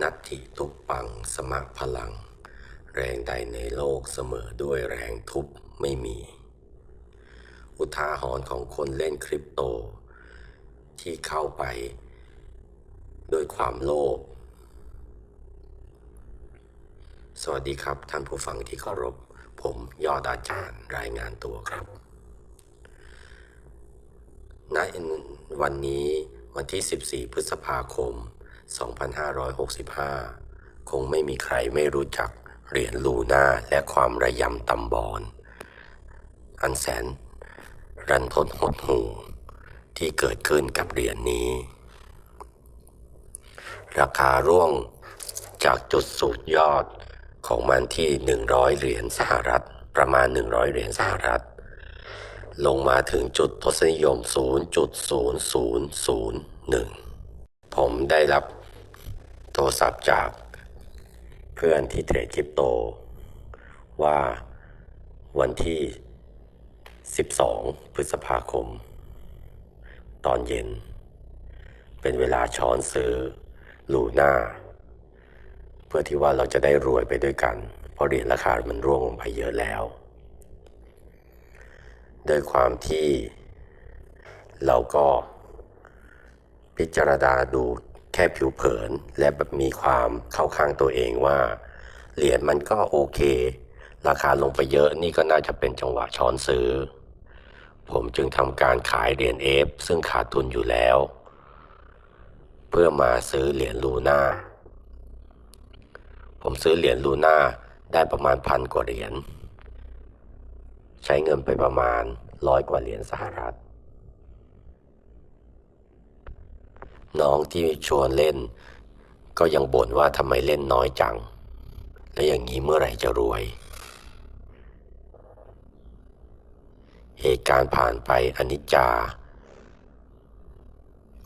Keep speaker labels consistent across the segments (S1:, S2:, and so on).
S1: นัตถิทุบปังสมะพลัง แรงใดในโลกเสมอด้วยแรงทุบไม่มี อุทาหรณ์ของคนเล่นคริปโต ที่เข้าไปด้วยความโลภสวัสดีครับ ท่านผู้ฟังที่เคารพ ผมยอดอาจารย์รายงานตัวครับณวันนี้วันที่ 14 พฤษภาคม 2565 คงไม่มีใครไม่รู้จักเหรียญลูน่าและความระยำตำบอน อันแสน รันทดหดหูที่เกิดขึ้นกับเหรียญนี้ ราคาร่วงจากจุดสูงยอดของมันที่ 100 เหรียญสหรัฐ ประมาณ 100 เหรียญสหรัฐ ลงมาถึงจุดทศนิยม 0.0001 ผมได้รับโทรศัพท์จากเพื่อนที่เทรดคริปโต ว่าวันที่ 12 พฤษภาคม ตอนเย็น เป็นเวลาช้อนซื้อลูน่าเพื่อที่ว่าเราจะได้รวยไปด้วยกัน เพราะเหรียญราคามันร่วงลงไปเยอะแล้วโดยความที่เราก็ พิจารณาดูแค่ผิวเผิน และแบบมีความเข้าข้างตัวเองว่า เหรียญมันก็โอเค ราคาลงไปเยอะนี่ก็น่าจะเป็นจังหวะช้อนซื้อ ผมจึงทำการขายเหรียญเอฟซึ่งขาดทุนอยู่แล้ว เพื่อมาซื้อเหรียญลูน่าผมซื้อเหรียญลูน่าได้ประมาณพันกว่าเหรียญ ใช้เงินไปประมาณร้อยกว่าเหรียญสหรัฐ น้องที่ชวนเล่น ก็ยังบ่นว่าทำไมเล่นน้อยจัง และอย่างนี้เมื่อไหร่จะรวย เหตุการณ์ผ่านไปอนิจจา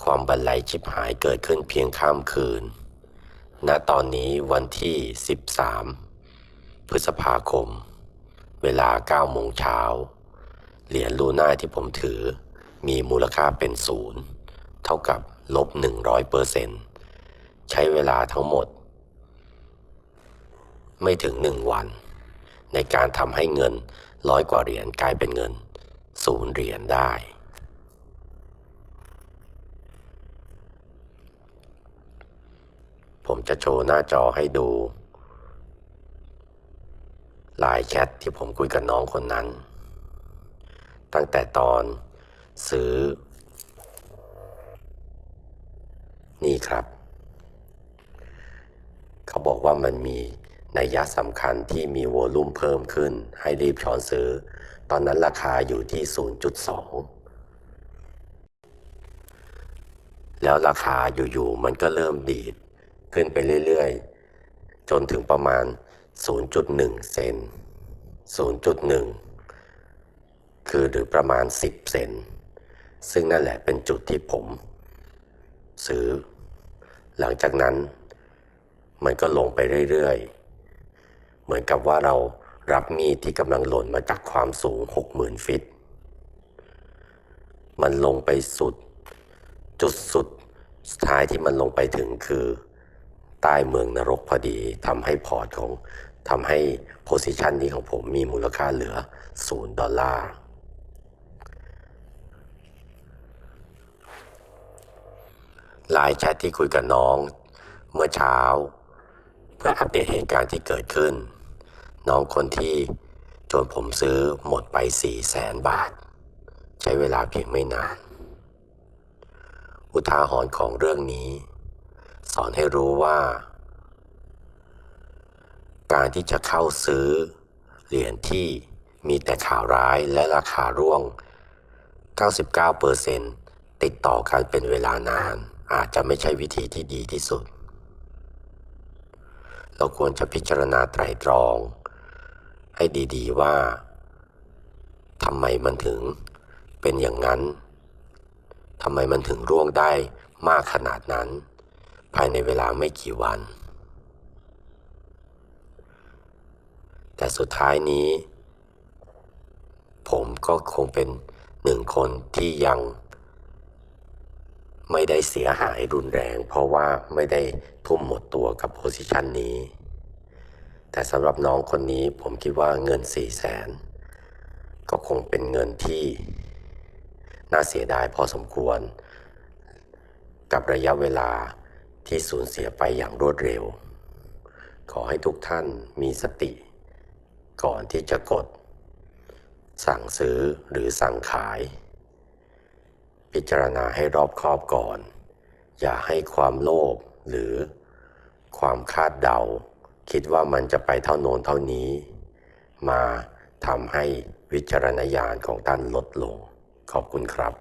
S1: ความบันไลชิบหายเกิดขึ้นเพียงข้ามคืน ณ ตอนนี้วันที่ 13 พฤษภาคม เวลา9โมงเช้า เหรียญลูน่าที่ผมถือมีมูลค่าเป็นศูนย์เท่ากับ ลบ 100เปอร์เซ็นต์ใช้เวลาทั้งหมด ไม่ถึง1วัน ในการทำให้เงินร้อยกว่าเหรียญกลายเป็นเงินศูนย์เหรียญได้ ผมจะโชว์หน้าจอให้ดูไลน์แชทที่ผมคุยกับน้องคนนั้น ตั้งแต่ตอนซื้อ นี่ครับ เขาบอกว่ามันมีนัยยะสำคัญที่มีโวลุ่มเพิ่มขึ้น ให้รีบช้อนซื้อ ตอนนั้นราคาอยู่ที่ 0.2 แล้วราคาอยู่ๆมันก็เริ่มดีด ขึ้นไปเรื่อยๆ จนถึงประมาณ 0.1 เซน 0.1 คือหรือประมาณ 10 เซน ซึ่งนั่นแหละเป็นจุดที่ผม ซื้อ หลังจากนั้น มันก็ลงไปเรื่อยๆ เหมือนกับว่าเรารับมีดที่กำลังหล่นมาจากความสูง 60,000 ฟิต มันลงไปสุด จุดสุดสุดท้ายที่มันลงไปถึงคือ ใต้เมืองนรกพอดีทำให้พอร์ตของทำให้โพซิชันนี้ของผมมีมูลค่าเหลือ 0 ดอลลาร์ ไลน์แชทที่คุยกับน้อง เมื่อเช้า เพื่ออัปเดตเหตุการณ์ที่เกิดขึ้น น้องคนที่จนผมซื้อหมดไป4แสนบาท ใช้เวลาเพียงไม่นาน อุทาหรณ์ของเรื่องนี้ สอนให้รู้ว่า การที่จะเข้าซื้อ เหรียญที่มีแต่ข่าวร้ายและราคาร่วง 99%ติดต่อกันเป็นเวลานาน อาจจะไม่ใช่วิธีที่ดีที่สุด เราควรจะพิจารณาไตรตรอง ให้ดีๆว่าทำไมมันถึงเป็นอย่างนั้นทำไมมันถึงร่วงได้มากขนาดนั้น ภายในเวลาไม่กี่วัน แต่สุดท้ายนี้ ผมก็คงเป็นหนึ่งคนที่ยัง ไม่ได้เสียหายรุนแรง เพราะว่าไม่ได้ทุ่มหมดตัวกับโพสิชันนี้ แต่สำหรับน้องคนนี้ผมคิดว่าเงิน4ี่แสนก็คงเป็นเงินที่น่าเสียดายพอสมควร กับระยะเวลาที่สูญเสียไปอย่างรวดเร็ว ขอให้ทุกท่านมีสติ ก่อนที่จะกด สั่งซื้อหรือสั่งขาย พิจารณาให้รอบคอบก่อน อย่าให้ความโลภหรือความคาดเดา คิดว่ามันจะไปเท่าโน้นเท่านี้ มาทำให้วิจารณญาณของท่านลดลง ขอบคุณครับ